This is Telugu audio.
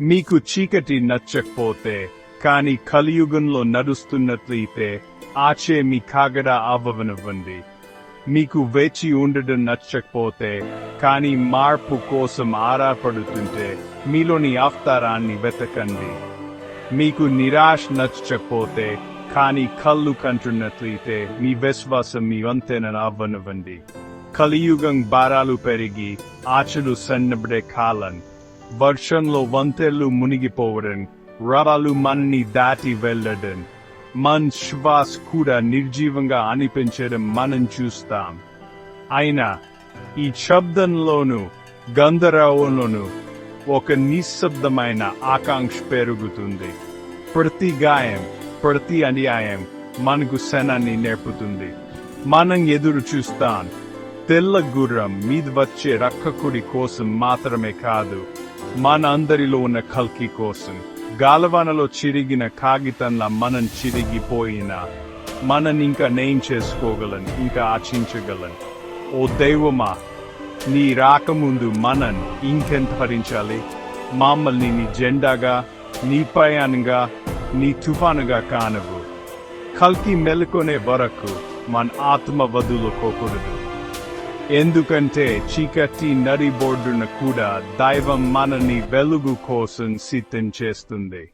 మీకు చీకటి నచ్చకపోతే కానీ కలియుగంలో నడుస్తున్నట్లయితే ఆచే మీ కాగడ అవ్వనివ్వండి మీకు వేచి ఉండడం నచ్చకపోతే కానీ మార్పు కోసం ఆరాపడుతుంటే మీలోని అవతారాన్ని వెతకండి. మీకు నిరాశ నచ్చకపోతే కానీ కళ్ళు కంటున్నట్లయితే మీ విశ్వాసం మీ వంతెనని అవ్వనివ్వండి కలియుగం భారాలు పెరిగి ఆచలు సన్నబడే కాలం. వర్షంలో వంతెలు మునిగిపోవడం రవాలు మన్ని దాటి వెళ్ళడం మన్ శ్వాస్ కూడా నిర్జీవంగా అనిపించడం మనం చూస్తాం. అయినా ఈ శబ్దంలోను గంధర్వంలోను ఒక నిశ్శబ్దమైన ఆకాంక్ష పెరుగుతుంది. ప్రతి గాయం ప్రతి అన్యాయం మనకు శనాన్ని నేర్పుతుంది. మనం ఎదురు చూస్తాం తెల్ల గుర్రం మీద వచ్చే రక్కకుడి కోసం మాత్రమే కాదు మన అందరిలో ఉన్న కల్కి కోసం గాలవానలో చిరిగిన కాగితంలా మనం చిరిగిపోయినా మనం ఇంకా నేను చేసుకోగలను ఇంకా ఆచించగలను ఓ దైవమా నీ రాకముందు మనం ఇంకెంత భరించాలి? మమ్మల్ని నీ జెండాగా నీ పయానంగా నీ తుఫానుగా కానవు. కల్కి మెలుకొనే వరకు మన ఆత్మ వదులుకోకూడదు ఎందుకంటే చీకటి నడిబోర్డున కూడా దైవం మనని వెలుగు కోసం సిద్ధం చేస్తుంది.